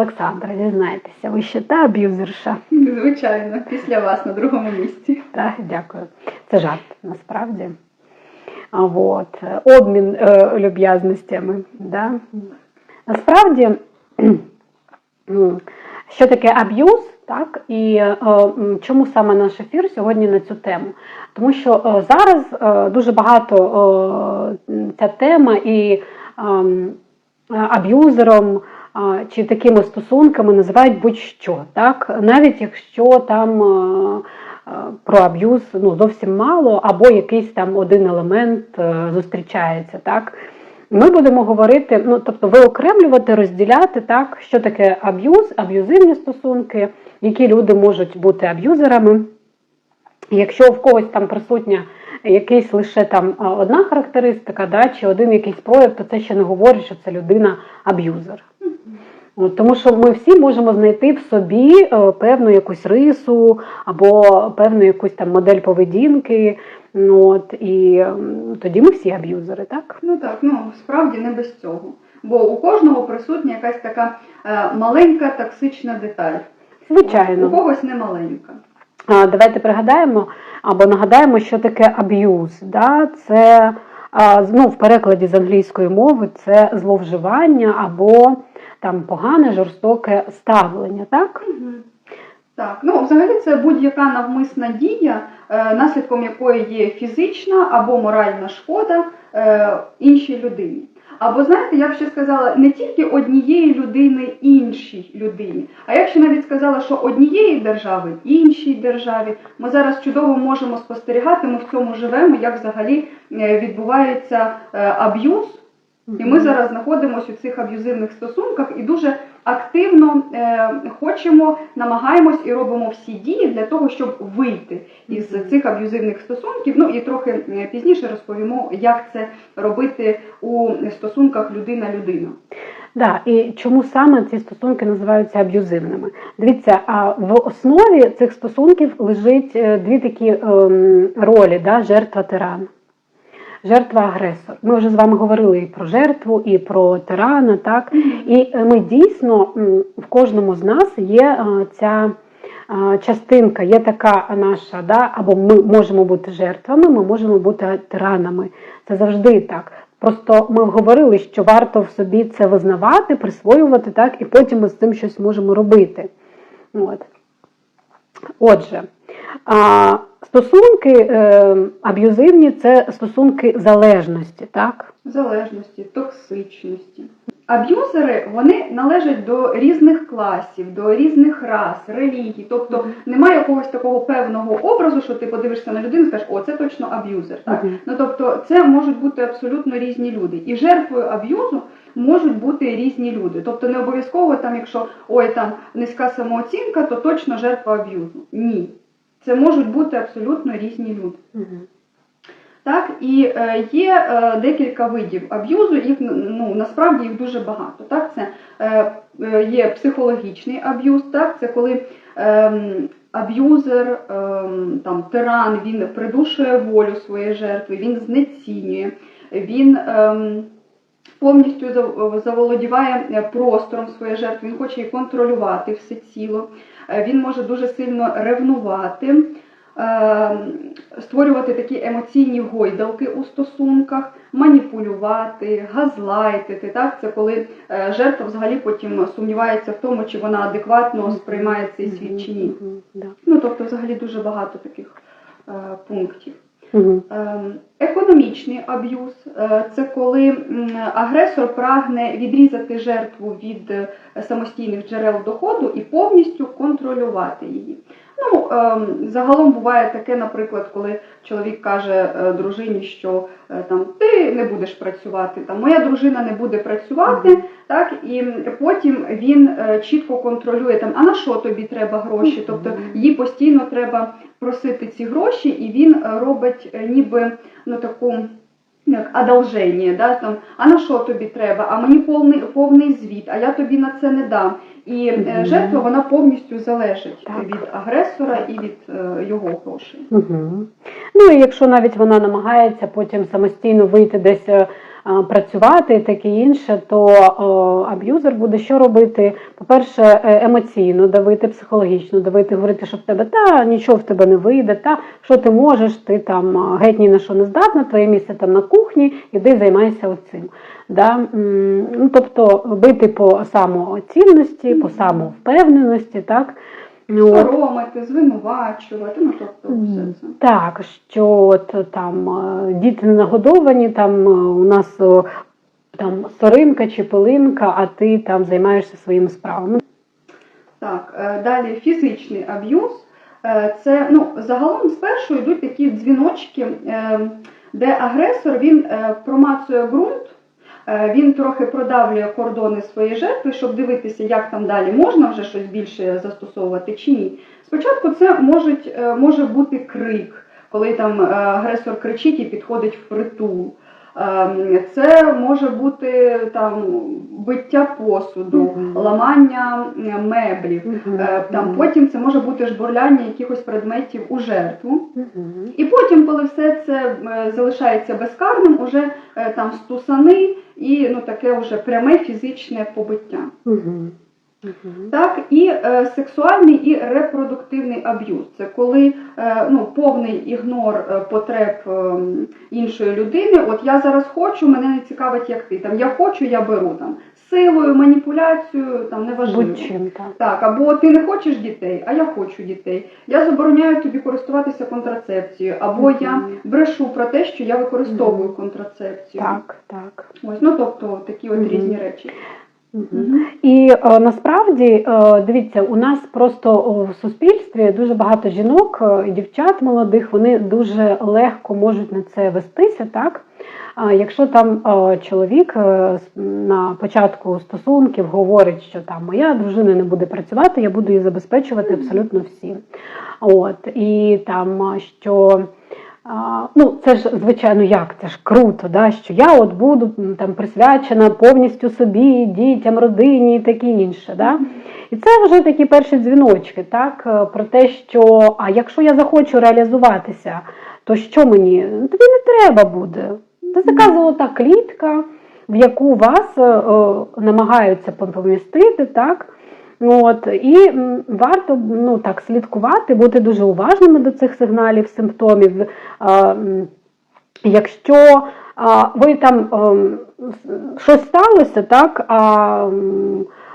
Олександра, дізнайтеся, ви ще та аб'юзерша? Звичайно, після вас на другому місці. Так, дякую. Це жарт насправді. А от, обмін е, люб'язностями. Да? Насправді, що таке аб'юз, так? І е, чому саме наш ефір сьогодні на цю тему? Тому що е, зараз е, дуже багато е, ця тема і е, аб'юзером чи такими стосунками називають будь-що, так? Навіть якщо там. е, е, Про аб'юз ну, зовсім мало, або якийсь там один елемент е, зустрічається. Так? Ми будемо говорити, ну тобто виокремлювати, розділяти так, що таке аб'юз, аб'юзивні стосунки, які люди можуть бути аб'юзерами. Якщо в когось там присутня якийсь лише там одна характеристика, да, чи один якийсь прояв, то це ще не говорить, що це людина аб'юзер. Тому що ми всі можемо знайти в собі е, певну якусь рису або певну якусь там модель поведінки. Ну, От, і тоді ми всі аб'юзери, так? Ну так, ну справді не без цього. Бо у кожного присутня якась така е, маленька токсична деталь. Звичайно. У когось не маленька. А, Давайте пригадаємо або нагадаємо, що таке аб'юз. Да? Це а, ну, в перекладі з англійської мови це зловживання або там погане, жорстоке ставлення. Так? Так, ну взагалі це будь-яка навмисна дія, е, наслідком якої є фізична або моральна шкода е, іншій людині. Або знаєте, я б ще сказала не тільки однієї людини іншій людині, а я б ще навіть сказала, що однієї держави іншій державі. Ми зараз чудово можемо спостерігати, ми в цьому живемо, як взагалі е, відбувається аб'юз. І ми зараз знаходимося у цих аб'юзивних стосунках і дуже активно е, хочемо, намагаємось і робимо всі дії для того, щоб вийти із цих аб'юзивних стосунків. Ну і трохи пізніше розповімо, як це робити у стосунках людина-людина. Да, і чому саме ці стосунки називаються аб'юзивними? Дивіться, а в основі цих стосунків лежить е, дві такі ем, ролі: да, жертва тиран. Жертва агресор. Ми вже з вами говорили і про жертву, і про тирана, так? І е, ми дійсно в кожному з нас є е, ця е, частинка, є така наша, да? або ми можемо бути жертвами, ми можемо бути тиранами. Це завжди так. Просто ми говорили, що варто в собі це визнавати, присвоювати, так, і потім ми з цим щось можемо робити. От. Отже, а, стосунки е, аб'юзивні це стосунки залежності, так? залежності, токсичності. Аб'юзери вони належать до різних класів, до різних рас, релігій. Тобто немає якогось такого певного образу, що ти подивишся на людину і скажеш, о, це точно аб'юзер. Так? Мгм. Ну тобто це можуть бути абсолютно різні люди. І жертвою аб'юзу можуть бути різні люди. Тобто не обов'язково там, якщо ой там низька самооцінка, то точно жертва аб'юзу. Ні. Це можуть бути абсолютно різні люди. Угу. Так, і е, є е, декілька видів аб'юзу, їх ну, насправді їх дуже багато. Так, це е, е, є психологічний аб'юз, так, це коли ем, аб'юзер, ем, там, тиран, він придушує волю своєї жертви, він знецінює, він ем, повністю заволодіває простором своєї жертви, він хоче її контролювати всеціло, Е, він може дуже сильно ревнувати. е, Створювати такі емоційні гойдалки у стосунках, маніпулювати, газлайтити. Так? Це коли е, жертва взагалі потім сумнівається в тому, чи вона адекватно сприймає цей світ чи ні. Ну тобто, взагалі дуже багато таких е, пунктів. Ем, Економічний аб'юз е, це коли агресор прагне відрізати жертву від е, самостійних джерел доходу і повністю контролювати її. Ну, ем, загалом буває таке, наприклад, коли чоловік каже е, дружині, що е, там ти не будеш працювати, там моя дружина не буде працювати, так і потім він е, чітко контролює там, а на що тобі треба гроші? Тобто їй постійно треба просити ці гроші, і він робить ніби ну таку. Як одолження, да, там, а на що тобі треба? А мені повний, повний звіт, а я тобі на це не дам. І е, жертва вона повністю залежить Так. від агресора і від е, його грошей. Угу. Ну і якщо навіть вона намагається потім самостійно вийти десь е, працювати і таке інше, то аб'юзер буде що робити? По-перше, е, емоційно давити, психологічно давити, говорити, що в тебе та нічого в тебе не вийде, та що ти можеш, ти там геть ні на що не здатна, твоє місце там на кухні, іди займайся оцим. Да? Ну, тобто бити по самооцінності, по самовпевненості, так? Ну. Соромити, звинувачувати, ну тобто все це. Так, що от там е, діти не нагодовані, там е, у нас там соринка чи пилинка, а ти там займаєшся своїми справами. Так, е, далі фізичний аб'юз. Це ну, загалом спершу йдуть такі дзвіночки, е, де агресор він промацує ґрунт, він трохи продавлює кордони своєї жертви, щоб дивитися, як там далі можна вже щось більше застосовувати чи ні. Спочатку це можуть, е, може бути крик, коли там е, агресор кричить і підходить впритул. Ем, Це може бути там биття посуду, ламання меблів. Е, Там потім це може бути жбурляння якихось предметів у жертву. І потім, коли все це залишається безкарним, уже е, там стусани і ну таке вже пряме фізичне побиття. Так, і е, сексуальний і репродуктивний аб'юз. Це коли е, ну, повний ігнор е, потреб е, іншої людини. От я зараз хочу, мене не цікавить, як ти. Там я хочу, я беру там силою, маніпуляцією, там неважливо. Будь-чим, так. Так, або ти не хочеш дітей, а я хочу дітей. Я забороняю тобі користуватися контрацепцією, або я брешу про те, що я використовую контрацепцію. Так, так. Ось, ну тобто такі от Мгм. різні речі. І е, насправді, е, дивіться, у нас просто в суспільстві дуже багато жінок е, і дівчат молодих, вони дуже легко можуть на це вестися, так? А якщо там е, чоловік е, на початку стосунків говорить, що там моя дружина не буде працювати, я буду її забезпечувати абсолютно всім. От, і там, що ну, це ж звичайно як, це ж круто, да, що я от буду там присвячена повністю собі, дітям, родині і таке інше. Да? І це вже такі перші дзвіночки, так, е, про те, що а якщо я захочу реалізуватися, то що мені? Тобі не треба буде. Це така золота клітка, в яку вас е, е, намагаються помістити, так? От, і варто ну, так, слідкувати, бути дуже уважними до цих сигналів, симптомів. А, якщо а, ви там ем, щось сталося, так, а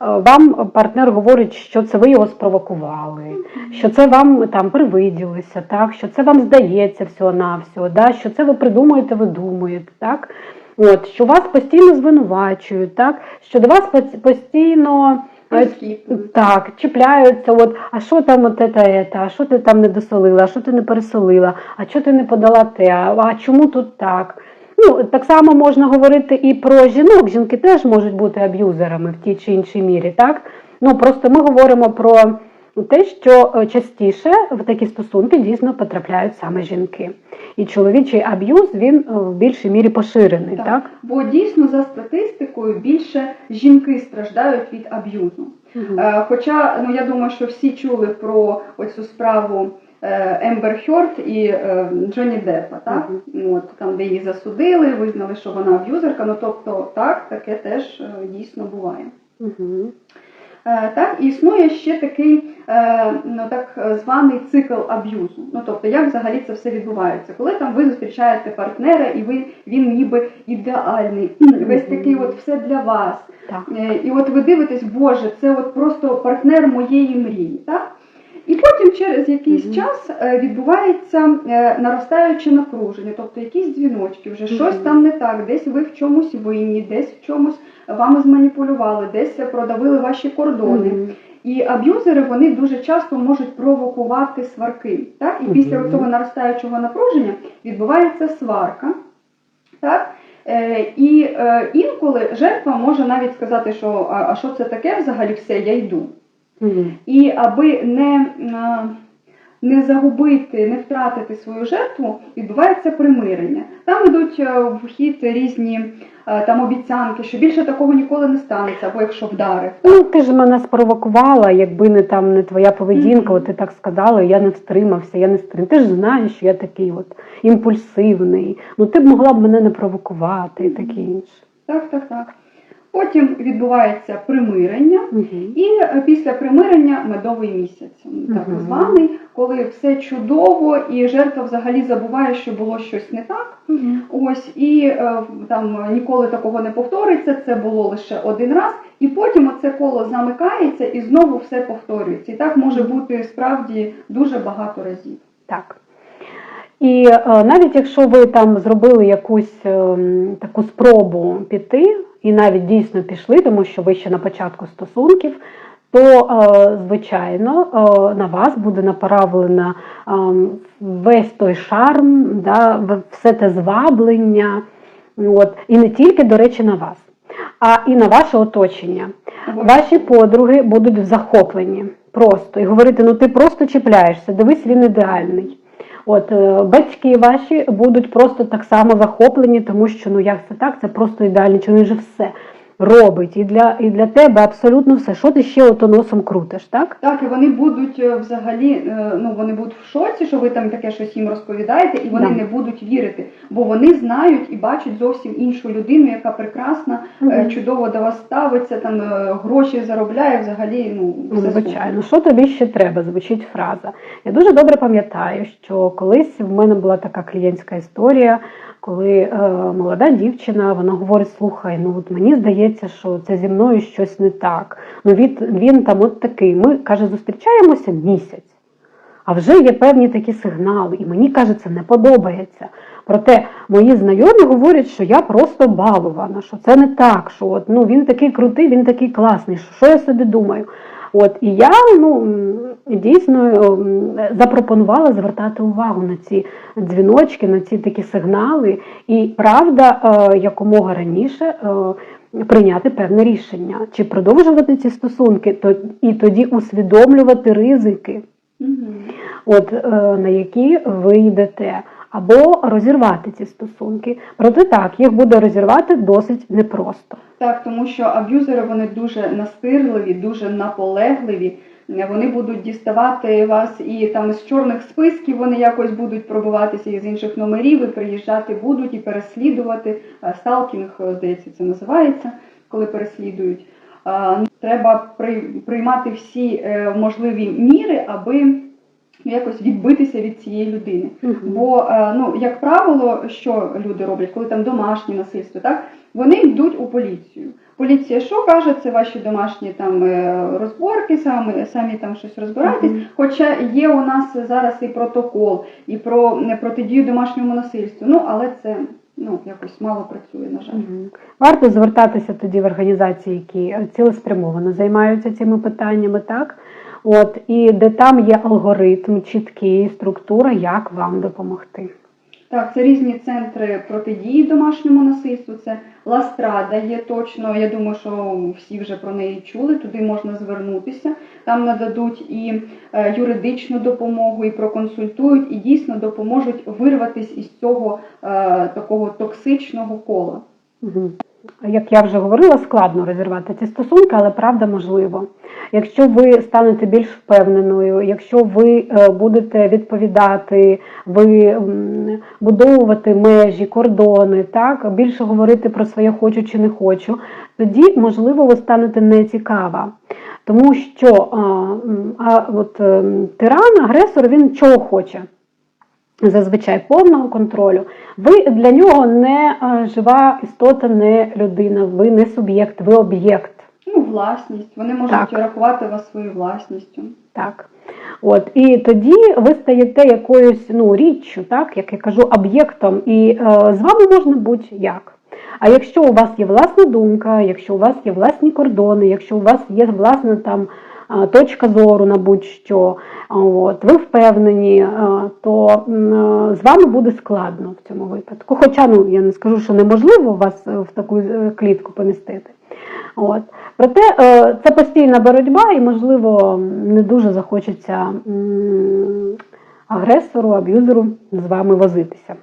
вам партнер говорить, що це ви його спровокували, що це вам там привиділося, так, що це вам здається всього-навсього, да, що це ви придумуєте, ви думаєте, так, от, що вас постійно звинувачують, так, що до вас постійно. Так, чіпляються, от, а що там от це, це, а що ти там не досолила, а що ти не пересолила, а що ти не подала те, а, а чому тут так? Ну, так само можна говорити і про жінок. Жінки теж можуть бути аб'юзерами в тій чи іншій мірі, так? Ну, просто ми говоримо про те, що е, частіше в такі стосунки дійсно потрапляють саме жінки. І чоловічий аб'юз він е, в більшій мірі поширений, так? Так. Бо дійсно за статистикою більше жінки страждають від аб'юзу. Е, Хоча ну я думаю, що всі чули про оцю справу Ембер Хьорд і Джонні Деппа, так? От там, де її засудили, визнали, що вона аб'юзерка. Ну тобто, так, таке теж дійсно буває. Мгм. Е, Так, і існує ще такий е, ну, так званий цикл аб'юзу. Ну тобто, як взагалі це все відбувається? Коли там ви зустрічаєте партнера, і ви він ніби ідеальний, весь такий от все для вас. Так. Е, І от ви дивитесь, Боже, це от просто партнер моєї мрії. Так? І потім через якийсь Мгм. час е, відбувається е, наростаюче напруження, тобто якісь дзвіночки, вже щось там не так, десь ви в чомусь винні, десь в чомусь вами зманіпулювали, десь продавили ваші кордони. Мгм. І аб'юзери вони дуже часто можуть провокувати сварки. Так? І після Мгм. цього наростаючого напруження відбувається сварка. Так? Е, і е, інколи жертва може навіть сказати, що а, а що це таке взагалі все, я йду. Мгм. І аби не, не загубити, не втратити свою жертву, відбувається примирення. Там йдуть е, в хід різні там обіцянки, що більше такого ніколи не станеться, або якщо вдарив. Ну, ти ж мене спровокувала, якби не там не твоя поведінка, Мгм. от ти так сказала, я не втримався, я не стрим. Ти ж знаєш, що я такий от імпульсивний. Ну ти б могла б мене не провокувати і таке інше. Так, так, так. Потім відбувається примирення. Угу. І е, після примирення медовий місяць, так Мгм. званий, коли все чудово, і жертва взагалі забуває, що було щось не так. Ось і е, там ніколи такого не повториться. Це було лише один раз, і потім оце коло замикається і знову все повторюється. І так може бути справді дуже багато разів. Так. І е, навіть якщо ви там зробили якусь е, таку спробу піти, і навіть дійсно пішли, тому що ви ще на початку стосунків, то, е, звичайно, е, на вас буде направлено е, весь той шарм, да, все те зваблення, от, і не тільки, до речі, на вас, а і на ваше оточення. Ваші подруги будуть в захопленні просто і говорити: ну ти просто чіпляєшся, дивись, він ідеальний. От е, батьки ваші будуть просто так само захоплені, тому що ну як це так, це просто ідеальний чоловік, вже же все робить і для, і для тебе абсолютно все. Що ти ще ото носом крутиш, так? Так, і вони будуть е, взагалі, е, ну вони будуть в шоці, що ви там таке щось їм розповідаєте, і вони Да. не будуть вірити, бо вони знають і бачать зовсім іншу людину, яка прекрасна, Мгм. чудово до вас ставиться, там гроші заробляє, взагалі, ну Ну, все Звичайно, що тобі ще треба? Звучить фраза. Я дуже добре пам'ятаю, що колись в мене була така клієнтська історія, коли е, молода дівчина вона говорить: слухай, ну от мені здається, що це зі мною щось не так. Ну він, він там от такий. Ми каже, зустрічаємося місяць. А вже є певні такі сигнали, і мені каже, це не подобається. Проте мої знайомі говорять, що я просто балована, що це не так, що от, ну, він такий крутий, він такий класний, що, що я собі думаю. От, і я ну, дійсно запропонувала звертати увагу на ці дзвіночки, на ці такі сигнали, і правда, е, якомога раніше е, прийняти певне рішення, чи продовжувати ці стосунки, то, і тоді усвідомлювати ризики. Мгм. от е, на які ви йдете, або розірвати ці стосунки. Проте так, їх буде розірвати досить непросто. Так, тому що аб'юзери вони дуже настирливі, дуже наполегливі. Вони будуть діставати вас і там з чорних списків вони якось будуть пробиватися із інших номерів, і приїжджати будуть і переслідувати. Сталкінг, здається, це називається, коли переслідують. Е, Треба при- приймати всі е, можливі міри, аби ну, якось відбитися від цієї людини. Бо, е, ну, як правило, що люди роблять, коли там домашнє насильство, так вони йдуть у поліцію. Поліція що каже, це ваші домашні там е, розборки, самі, самі там щось розбирайтесь. Мгм. Хоча є у нас зараз і протокол, і про е, протидію домашньому насильству. Ну, але це ну, якось мало працює, на жаль. Мгм. Варто звертатися тоді в організації, які цілеспрямовано займаються цими питаннями, так? От, і де там є алгоритм, чіткий, структура, як вам допомогти. Так, це різні центри протидії домашньому насильству. Це Ластрада є точно. Я думаю, що всі вже про неї чули. Туди можна звернутися. Там нададуть і е, юридичну допомогу, і проконсультують, і дійсно допоможуть вирватися із цього е, такого токсичного кола. Мгм. Як я вже говорила, складно розірвати ці стосунки, але правда можливо. Якщо ви станете більш впевненою, якщо ви е, будете відповідати, ви будовувати межі, кордони, так більше говорити про своє хочу чи не хочу, тоді можливо ви станете нецікава. Тому що а, а, от, ем, тиран, агресор, він чого хоче? Зазвичай повного контролю. Ви для нього не е, жива істота, не людина, ви не суб'єкт, ви об'єкт. Ну, власність. Вони можуть Так. рахувати вас своєю власністю. Так. От, і тоді ви стаєте якоюсь ну, річчю, так, як я кажу, об'єктом, і е, з вами можна будь-як. А якщо у вас є власна думка, якщо у вас є власні кордони, якщо у вас є власна там точка зору на будь-що, от, ви впевнені, то з вами буде складно в цьому випадку. Хоча ну, я не скажу, що неможливо вас е, в таку е, клітку помістити. От. Проте е, це постійна боротьба, і, можливо, не дуже захочеться агресору, аб'юзеру з вами возитися.